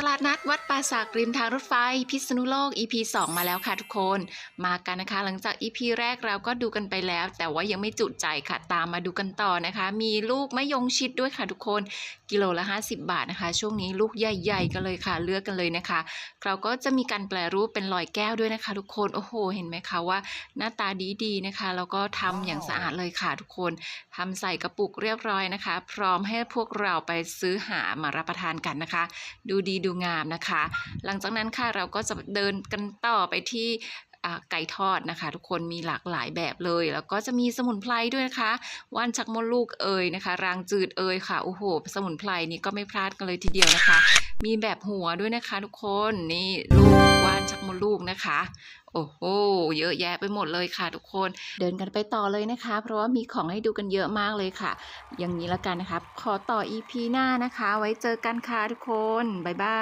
ตลาดนัดวัดปราสาทริมทางรถไฟ พิษณุโลก EP 2 มาแล้วค่ะทุกคน มากันนะคะ หลังจาก EP แรกเราก็ดูกันไปแล้ว แต่ว่ายังไม่จุใจค่ะตามมาดูกันต่อนะคะ มีลูกมะยงชิดด้วยค่ะทุกคน กิโลละ 50 บาทนะคะ ช่วงนี้ลูกใหญ่ๆกันเลยค่ะ เลือกกันเลยนะคะ เราก็จะมีการแปลรูปเป็นลอยแก้วด้วยนะคะ ทุกคนโอ้โห เห็นไหมคะว่า หน้าตาดีๆนะคะแล้วก็ทำอย่างสะอาดเลยค่ะทุกคนทำใส่กระปุกเรียบร้อยนะคะ พร้อมให้พวกเราไปซื้อหามารับประทานกันนะคะ ดูดีดูงามนะคะ หลังจากนั้นค่ะเราก็จะเดินกันต่อไปที่ไก่ทอดนะคะ ทุกคนมีหลากหลายแบบเลย แล้วก็จะมีสมุนไพรด้วยนะคะว่านชักมดลูกเอ่ยนะคะ รางจืดเอ่ยค่ะโอ้โหสมุนไพรนี้ก็ไม่พลาดกันเลยทีเดียวนะคะ มีแบบหัวด้วยนะคะ ทุกคนนี่ลูก นะคะ โอ้โห เยอะแยะไปหมดเลยค่ะทุกคน เดินกันไปต่อเลยนะคะ เพราะว่ามีของให้ดูกันเยอะมากเลยค่ะ อย่างนี้ละกันนะคะ ขอต่อ EP หน้านะคะ ไว้เจอกันค่ะทุกคน บ๊ายบาย